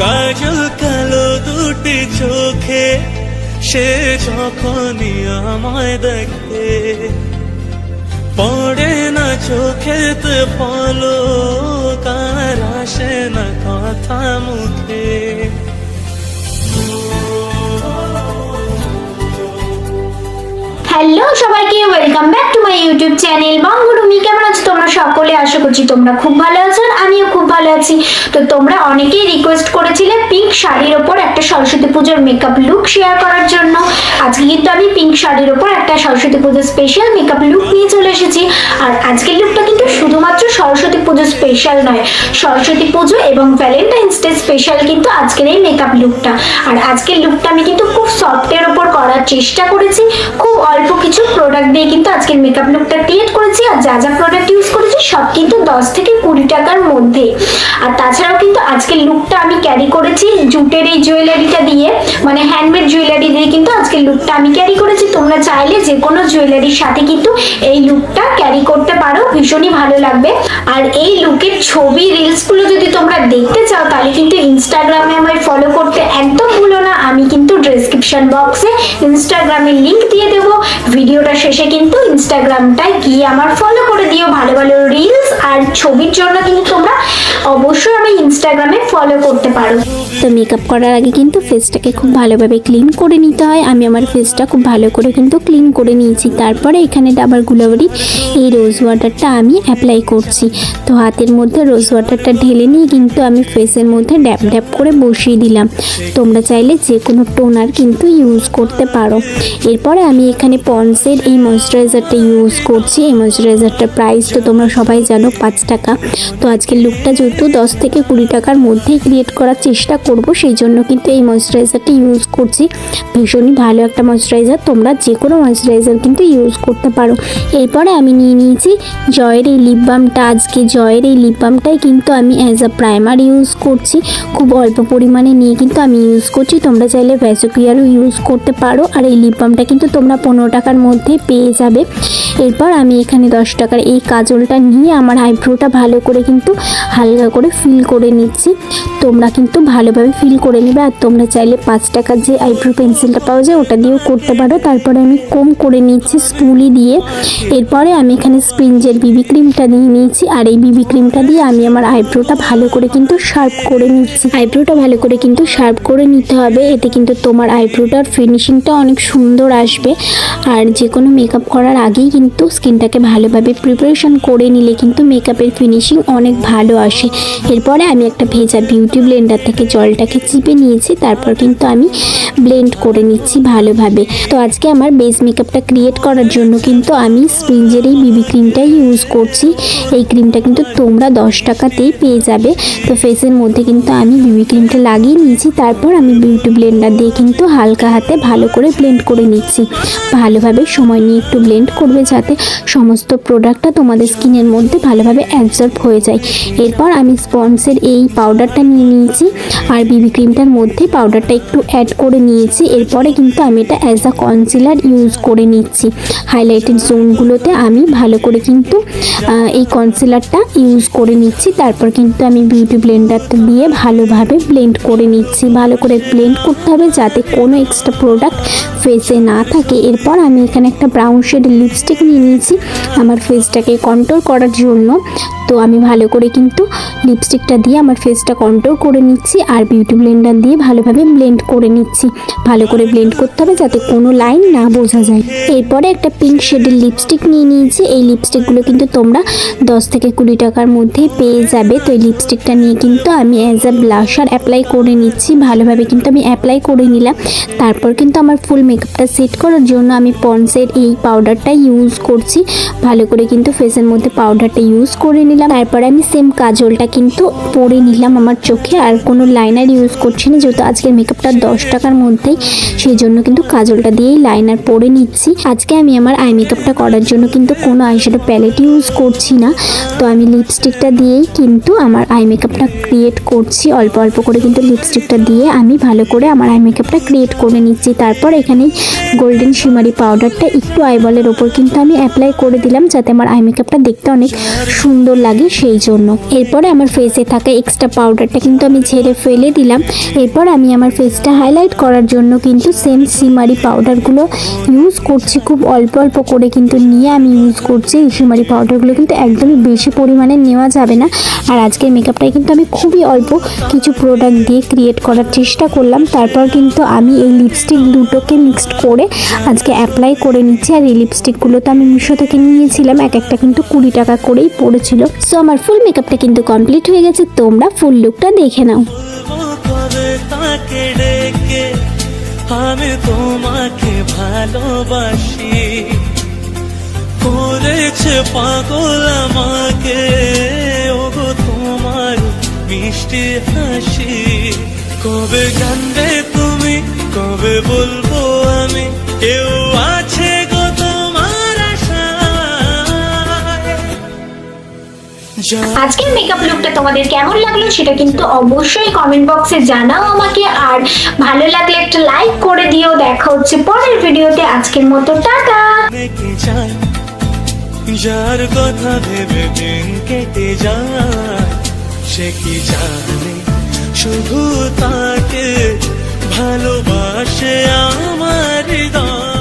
কাজল কালো দুটি চোখে, সে যখনই আমায় দেখে, পড়ে না চোখেতে পলো কার আসে না কথা মুখে। হ্যালো সবাইকে welcome back to my YouTube channel বঙ্গরুমি কেমন আছো? তোমরা সকলে আশা করছি তোমরা খুব ভালো আছো আমিও খুব ভালো আছি। তো তোমরা অনেকেই রিকোয়েস্ট করেছিলে পিঙ্ক শাড়ির ওপর একটা সরস্বতী পুজোর মেকআপ লুক শেয়ার করার জন্য। আজকে কিন্তু আমি পিঙ্ক শাড়ির ওপর একটা সরস্বতী পুজোর স্পেশাল মেকআপ লুক নিয়ে চলে এসেছি। আর আজকের লুকটা কিন্তু শুধুমাত্র সরস্বতী পুজো স্পেশাল নয়, সরস্বতী পুজো এবং ভ্যালেন্টাইন্স ডে স্পেশাল কিন্তু আজকের এই মেকআপ লুকটা আর আজকের লুকটা আমি কিন্তু খুব সফটের ওপর করার চেষ্টা করেছি। খুব অল্প কিছু প্রোডাক্ট দিয়ে কিন্তু আজকের মেকআপ লুকটা ক্রিয়েট করেছি আর যা যা প্রোডাক্ট ইউজ করেছি সব কিন্তু দশ থেকে কুড়ি টাকার মধ্যে। আর তাছাড়াও কিন্তু আজকের লুকটা আমি ক্যারি করেছি জুটের এই জুয়েলারিটা দিয়ে। মানে হ্যান্ডমেড জুয়েলারি দিয়ে কিন্তু আজকের লুকটা আমি ক্যারি করেছি। তোমরা চাইলে যে কোনো জুয়েলারির সাথে কিন্তু এই লুকটা ক্যারি করতে পারো। ভীষণই ভালো লাগবে। আর এই লুকের ছবি রিলসগুলো যদি তোমরা দেখতে চাও, তাহলে কিন্তু ইনস্টাগ্রামে আমায় ফলো করতে একদম ভুলো না। আমি কিন্তু ডেসক্রিপশন বক্সে ইনস্টাগ্রামের লিংক দিয়ে দেবো। ভিডিওটা শেষে কিন্তু ইনস্টাগ্রামটায় গিয়ে আমার ফলো করে দিও। ভালো ভালো রিলস আর ছবির জন্য কিন্তু তোমরা অবশ্যই আমি ইনস্টাগ্রামে ফলো করতে পারো। তো মেকআপ করার আগে কিন্তু ফেসটাকে খুব ভালোভাবে ক্লিন করে নিতে হয়। আমি আমার ফেসটা খুব ভালো করে কিন্তু ক্লিন করে নিয়েছি। তারপরে এখানে ডাবার গুলাবারি, এই রোজ ওয়াটারটা আমি অ্যাপ্লাই করছি। তো হাতের মধ্যে রোজ ওয়াটারটা ঢেলে নিয়ে কিন্তু আমি ফেসের মধ্যে ড্যাপ ড্যাপ করে বসিয়ে দিলাম। তোমরা চাইলে যে কোনো টোনার কিন্তু ইউজ করতে পারো। এরপরে আমি এখানে পন্সের এই ময়শ্চারাইজারটা ইউজ করছি। এই ময়শ্চারাইজারটার প্রাইস তো তোমরা সবাই জানো, পাঁচ টাকা। তো আজকের লুকটা যেহেতু দশ থেকে কুড়ি টাকার মধ্যেই ক্রিয়েট করার চেষ্টা করব, সেই জন্য কিন্তু এই ময়শ্চারাইজারটা ইউজ করছি। ভীষণই ভালো একটা ময়শ্চারাইজার, তোমরা যে কোনো ময়শ্চারাইজার কিন্তু ইউজ করতে পারো। এরপরে আমি নিয়ে নিয়েছি জয়ের এই লিপ বামটা আজকে জয়ের এই লিপ বামটাই কিন্তু আমি অ্যাজ আ প্রাইমার ইউজ করছি। খুব অল্প পরিমাণে নিয়ে কিন্তু আমি ইউজ করছি। তোমরা চাইলে ভ্যাসোক্রিয়ারও ইউজ করতে পারো। আর এই লিপ বামটা কিন্তু তোমরা পনেরো টাকার মধ্যে পেয়ে যাবে। এরপর আমি এখানে দশ টাকার এই কাজলটা নিয়ে আমার আইব্রোটা ভালো করে কিন্তু হালকা করে ফিল করে নিচ্ছি। তোমরা কিন্তু ভালোভাবে ফিল করে নেবে আর তোমরা চাইলে পাঁচ টাকার যে আইব্রো পেন্সিলটা পাওয়া যায় ওটা দিয়েও করতে পারো। তারপরে আমি কম করে নিচ্ছি স্পুলি দিয়ে। এরপরে আমি এখানে স্প্রিঞ্জের বিবি ক্রিমটা নিয়ে নিয়েছি আর এই বিবি ক্রিমটা দিয়ে আমি আমার আইব্রোটা ভালো করে কিন্তু শার্প করে নিচ্ছি। আইব্রোটা ভালো করে কিন্তু শার্প করে নিতে হবে, এতে কিন্তু তোমার আইব্রোটার ফিনিশিংটা অনেক সুন্দর আসবে। আর যে কোনো মেকআপ করার আগেই কিন্তু স্কিনটাকে ভালোভাবে প্রিপারেশন করে নিলে কিন্তু মেকআপের ফিনিশিং অনেক ভালো আসে। এরপরে আমি একটা ভেজা বিউটি ব্লেন্ডার থেকে জলটাকে চিপে নিয়েছি, তারপর কিন্তু আমি ব্লেন্ড করে নিচ্ছি ভালোভাবে। তো আজকে আমার বেস মেকআপটা ক্রিয়েট করার জন্য কিন্তু আমি স্প্রিঞ্জের এই বিবি ক্রিমটাই ইউজ করছি। এই ক্রিমটা কিন্তু তোমরা দশ টাকাতেই পেয়ে যাবে। তো ফেসের মধ্যে কিন্তু আমি বিবি ক্রিমটা লাগিয়ে নিয়েছি, তারপর আমি বিউটি ব্লেন্ডার দিয়ে কিন্তু হালকা হাতে ভালো করে ব্লেন্ড করে নিচ্ছি। ভালোভাবে সময় নিয়ে একটু ব্লেন্ড করবে যাতে সমস্ত প্রোডাক্টটা তোমাদের স্কিনের মধ্যে ভালোভাবে অ্যাবজর্ব হয়ে যায়। এরপর আমি স্পন্সের এই পাউডারটা নিয়ে নিয়েছি আর বিবি ক্রিমটার মধ্যে পাউডারটা একটু অ্যাড করে নিয়েছি। এরপরে কিন্তু আমি এটা অ্যাজ আ কনসিলার ইউজ করে নিচ্ছি। হাইলাইটেড জোনগুলোতে আমি ভালো করে কিন্তু এই কনসিলারটা ইউজ করে নিচ্ছি। তারপর কিন্তু আমি বিউটি ব্লেন্ডারটা দিয়ে ভালোভাবে ব্লেন্ড করে নিচ্ছি। ভালো করে ব্লেন্ড করতে হবে যাতে কোনো এক্সট্রা প্রোডাক্ট ফেসে না থাকে, এরপর আমি এখানে একটা ব্রাউন শেডের লিপস্টিক নিয়ে নিয়েছি। আমার ফেসটাকে কন্ট্রোল করার জন্য। তো আমি ভালো করে কিন্তু লিপস্টিকটা দিয়ে আমার ফেসটা কন্ট্রোল করে নিচ্ছি আর বিউটি ব্লেন্ডার দিয়ে ভালোভাবে ব্লেন্ড করে নিচ্ছি। ভালো করে ব্লেন্ড করতে হবে যাতে কোনো লাইন না বোঝা যায়। এরপরে একটা পিঙ্ক শেডের লিপস্টিক নিয়ে নিয়েছি। এই লিপস্টিকগুলো কিন্তু তোমরা দশ থেকে কুড়ি টাকার মধ্যে পেয়ে যাবে। তো এই লিপস্টিকটা নিয়ে কিন্তু আমি অ্যাজ আ ব্লাশার অ্যাপ্লাই করে নিচ্ছি। ভালোভাবে কিন্তু আমি অ্যাপ্লাই করে নিলাম। তারপর কিন্তু আমার ফুল মেকআপটা সেট করার জন্য আমি পন্সের এই পাউডারটা ইউজ করছি। ভালো করে কিন্তু ফেসের মধ্যে পাউডারটা ইউজ করে নিলাম। তারপরে আমি সেম কাজলটা কিন্তু পরে নিলাম আমার চোখে। আর কোনো লাইনার ইউজ করছি না, যেহেতু আজকের মেকআপটা দশ টাকার মধ্যেই, সেই জন্য কিন্তু কাজলটা দিয়েই লাইনার পরে নিচ্ছি। আজকে আমি আমার আই মেকআপটা করার জন্য কিন্তু কোনো আইশ্যাডো প্যালেট ইউজ করছি না। তো আমি লিপস্টিকটা দিয়েই কিন্তু আমার আই মেকআপটা ক্রিয়েট করছি। অল্প অল্প করে কিন্তু লিপস্টিকটা দিয়ে আমি ভালো করে আমার আই মেকআপটা ক্রিয়েট করে নিচ্ছি। তারপর এখানে গোল্ডেন শিমারি পাউডারটা একটু আইবলের ওপর কিন্তু আমি অ্যাপ্লাই করে দিলাম যাতে আমার আই মেকআপটা দেখতে অনেক সুন্দর লাগে সেই জন্য। এরপরে আমার ফেসে থাকা এক্সট্রা পাউডারটা কিন্তু আমি ঝেড়ে ফেলে দিলাম। এরপর আমি আমার ফেসটা হাইলাইট করার জন্য কিন্তু সেম শিমারি পাউডারগুলো ইউজ করছি। খুব অল্প অল্প করে কিন্তু নিয়ে আমি ইউজ করছি। এই শিমারি পাউডারগুলো কিন্তু একদমই বেশি পরিমাণে নেওয়া যাবে না। আর আজকের মেকআপটাই কিন্তু আমি খুবই অল্প কিছু প্রোডাক্ট দিয়ে ক্রিয়েট করার চেষ্টা করলাম। তারপর কিন্তু আমি এই লিপস্টিক দুটোকে মিক্সড করে আজকে অ্যাপ্লাই করে নিচ্ছি। আর এই লিপস্টিকগুলো তো আমি মিশো থেকে নিয়েছিলাম। এক একটা কিন্তু কুড়ি টাকা করেই পড়েছিল। সো আমার ফুল মেকআপটা কিন্তু কমপ্লিট হয়ে গেছে। তোমরা ফুল লুকটা দেখে নাও। আমি তোমাকে ভালোবাসি? করেছে পাগল আমাকে। তোমার মিষ্টি হাসি। কবে জানবে তুমি কবে বলব আমি? কেউ আছে গো তোমার আজকের মেকআপ লুকটা তোমাদের কেমন লাগল সেটা কিন্তু অবশ্যই কমেন্ট বক্সে জানাও আমাকে। আর ভালো লাগলে একটা লাইক করে দিও। দেখা হচ্ছে পরের ভিডিওতে আজকের মতো টাটা। যার কথা ভেবে দিন কেটে যায়। সে কি জানে? শুধু তাকে ভালোবাসে আমার দা